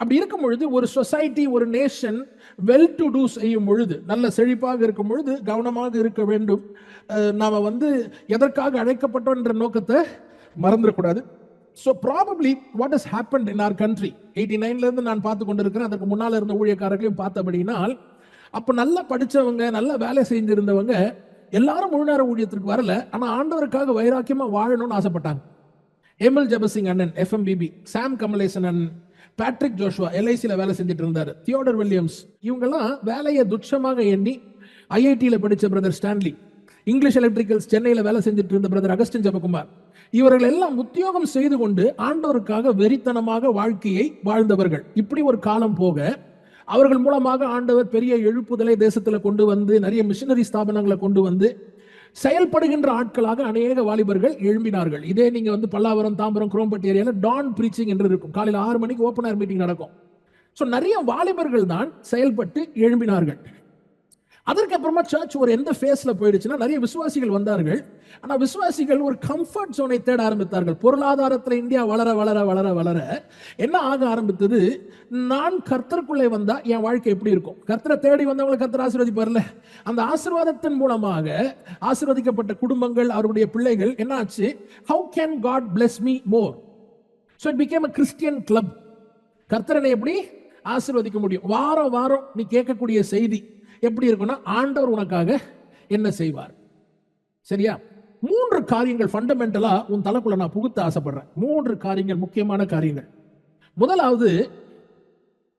அப்படி இருக்கும் பொழுது ஒரு சொசைட்டி ஒரு நேஷன் வெல் டு டூ செய்யும் பொழுது நல்ல செழிப்பாக இருக்கும் பொழுது கவனமாக இருக்க வேண்டும். நாம் வந்து எதற்காக அழைக்கப்பட்டோன்ற நோக்கத்தை மறந்துடக்கூடாது. So probably what is happen in our country eighty நைன்லேருந்து நான் பார்த்து கொண்டிருக்கிறேன் அதற்கு முன்னால் இருந்த ஊழியக்காரர்களையும் பார்த்தபடினால் அப்போ நல்லா படித்தவங்க நல்லா வேலை செஞ்சிருந்தவங்க எல்லாரும் முழுநேர ஊழியத்திற்கு வரல ஆனால் ஆண்டவருக்காக வைராக்கியமாக வாழணும்னு ஆசைப்பட்டாங்க. எம்எல் ஜபசிங் அண்ணன் எஃப்எம்பிபி சாம் கமலேசன் அண்ணன் பேட்ரிக் ஜோஷுவா எல்ஐசியில் வேலை செஞ்சுட்டு இருந்தார். தியோடர் வில்லியம்ஸ் இவங்கெல்லாம் வேலையை துட்சமாக எண்ணி ஐஐடியில் படித்த பிரதர் ஸ்டான்லி இங்கிலீஷ் எலக்ட்ரிக்கல்ஸ் சென்னையில் வேலை செஞ்சுட்டு இருந்த பிரதர் அகஸ்டின் ஜெபகுமார் இவர்கள் எல்லாம் உத்தியோகம் செய்து கொண்டு ஆண்டவருக்காக வெறித்தனமாக வாழ்க்கையை வாழ்ந்தவர்கள். இப்படி ஒரு காலம் போக அவர்கள் மூலமாக ஆண்டவர் பெரிய எழுப்புதலை தேசத்தில் கொண்டு வந்து நிறைய மிஷினரி ஸ்தாபனங்களை கொண்டு வந்து செயல்படுகின்ற ஆட்களாக அநேக வாலிபர்கள் எழும்பினார்கள். இதே நீங்க வந்து பல்லாவரம் தாம்பரம் குரோம்பட்டி ஏரியாவில் டான் பிரீச்சிங் என்று இருக்கும். காலையில் ஆறு மணிக்கு ஓப்பன் ஏர் மீட்டிங் நடக்கும். ஸோ நிறைய வாலிபர்கள் தான் செயல்பட்டு எழும்பினார்கள். அதற்கு அப்புறமா சர்ச் ஒரு எந்த ஃபேஸில் போயிடுச்சுன்னா நிறைய விசுவாசிகள் வந்தார்கள். ஆனால் விசுவாசிகள் ஒரு கம்ஃபர்ட் ஜோனை தேட ஆரம்பித்தார்கள். பொருளாதாரத்தில் இந்தியா வளர வளர வளர வளர என்ன ஆக ஆரம்பித்தது? நான் கர்த்தருக்குள்ளே வந்தால் என் வாழ்க்கை எப்படி இருக்கும்? கர்த்தரை தேடி வந்தவங்களை கர்த்தர் ஆசீர்வதிப்பார்ல? அந்த ஆசீர்வாதத்தின் மூலமாக ஆசீர்வதிக்கப்பட்ட குடும்பங்கள் அவருடைய பிள்ளைகள் என்ன ஆச்சு? How can God bless me more so it became a Christian club கர்த்தரனை எப்படி ஆசீர்வதிக்க முடியும்? வாரம் வாரம் நீ கேட்கக்கூடிய செய்தி எப்படி இருக்கும்னா ஆண்டவர் உனக்காக என்ன செய்வார்? சரியா? மூன்று காரியங்கள் ஃபண்டமெண்டலா உன் தலைக்குள்ள நான் புகுத்த ஆசைப்படுறேன். மூன்று காரியங்கள் முக்கியமான காரியங்கள். முதலாவது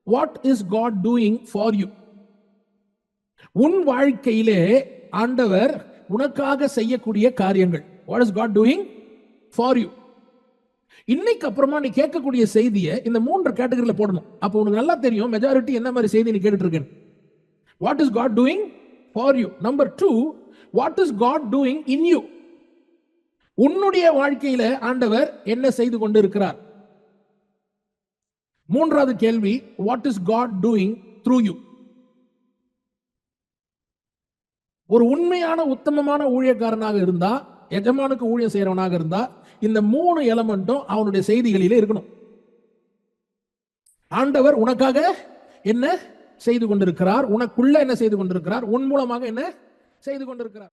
what is God doing for you உன் வாழ்க்கையிலே ஆண்டவர் உனக்காக செய்யக்கூடிய காரியங்கள். What is God doing for you இன்னைக்கு அப்புறமா நீ கேட்கக்கூடிய செய்தியை இந்த மூன்று கேட்டகரியில் போடணும். அப்போ உனக்கு நல்லா தெரியும் மெஜாரிட்டி என்ன மாதிரி செய்தி நீ கேட்டுட்டு இருக்கேன் what is God doing for you number two what is God doing in you உன்னுடைய வாழ்க்கையில ஆண்டவர் என்ன செய்து கொண்டு இருக்கிறார் மூன்றாவது கேள்வி what is God doing through you ஒரு உண்மையான உத்தமமான ஊழியக்காரனாக இருந்தா எஜமானுக்கு ஊழியம் செய்யறவனாக இருந்தா இந்த மூணு எலமெண்ட்டும் அவனுடைய செய்திகளிலே இருக்கணும். ஆண்டவர் உனக்காக என்ன செய்து கொண்டிருக்கிறார். உனக்குள்ள என்ன செய்து கொண்டிருக்கிறார்? உன் மூலமாக என்ன செய்து கொண்டிருக்கிறார்?